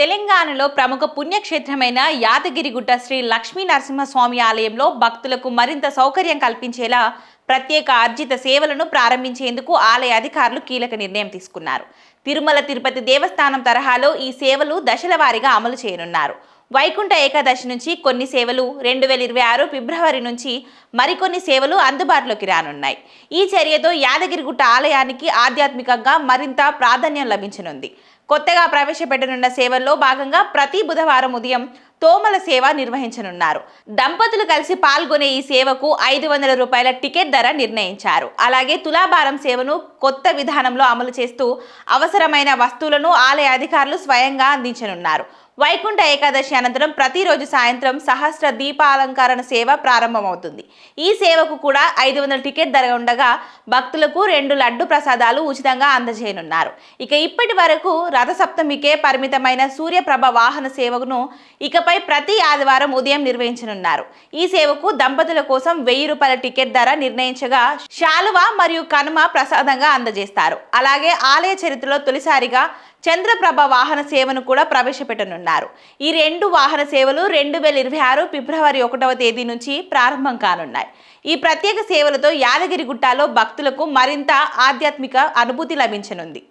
తెలంగాణలో ప్రముఖ పుణ్యక్షేత్రమైన యాదగిరిగుట్ట శ్రీ లక్ష్మీ నరసింహస్వామి ఆలయంలో భక్తులకు మరింత సౌకర్యం కల్పించేలా ప్రత్యేక అర్జిత సేవలను ప్రారంభించేందుకు ఆలయ అధికారులు కీలక నిర్ణయం తీసుకున్నారు. తిరుమల తిరుపతి దేవస్థానం తరహాలో ఈ సేవలు దశల వారీగా అమలు చేయనున్నారు. వైకుంఠ ఏకాదశి నుంచి కొన్ని సేవలు రెండు వేల ఇరవై ఆరు ఫిబ్రవరి నుంచి మరికొన్ని సేవలు అందుబాటులోకి రానున్నాయి. ఈ చర్యతో యాదగిరిగుట్ట ఆలయానికి ఆధ్యాత్మికంగా మరింత ప్రాధాన్యం లభించనుంది. కొత్తగా ప్రవేశపెట్టనున్న సేవల్లో భాగంగా ప్రతి బుధవారం ఉదయం తోమల సేవ నిర్వహించనున్నారు. దంపతులు కలిసి పాల్గొనే ఈ సేవకు ఐదు వందల రూపాయల టికెట్ ధర నిర్ణయించారు. అలాగే తులాభారం సేవను కొత్త విధానంలో అమలు చేస్తూ అవసరమైన వస్తువులను ఆలయ అధికారులు స్వయంగా అందించనున్నారు. వైకుంఠ ఏకాదశి అనంతరం ప్రతిరోజు సాయంత్రం సహస్ర దీపాలంకరణ సేవ ప్రారంభమవుతుంది. ఈ సేవకు కూడా ఐదు వందల టికెట్ ధర ఉండగా భక్తులకు రెండు లడ్డు ప్రసాదాలు ఉచితంగా అందజేయనున్నారు. ఇక ఇప్పటి వరకు రథసప్తమికే పరిమితమైన సూర్యప్రభ వాహన సేవను ఇకపై ప్రతి ఆదివారం ఉదయం నిర్వహించనున్నారు. ఈ సేవకు దంపతుల కోసం వెయ్యి రూపాయల టికెట్ ధర నిర్ణయించగా శాలువ మరియు కనుమ ప్రసాదంగా అందజేస్తారు. అలాగే ఆలయ చరిత్రలో తొలిసారిగా చంద్రప్రభ వాహన సేవను కూడా ప్రవేశపెట్టనున్నారు. ఈ రెండు వాహన సేవలు రెండు వేల ఇరవై ఆరు ఫిబ్రవరి ఒకటవ తేదీ నుంచి ప్రారంభం కానున్నాయి. ఈ ప్రత్యేక సేవలతో యాదగిరిగుట్టలో భక్తులకు మరింత ఆధ్యాత్మిక అనుభూతి లభించనుంది.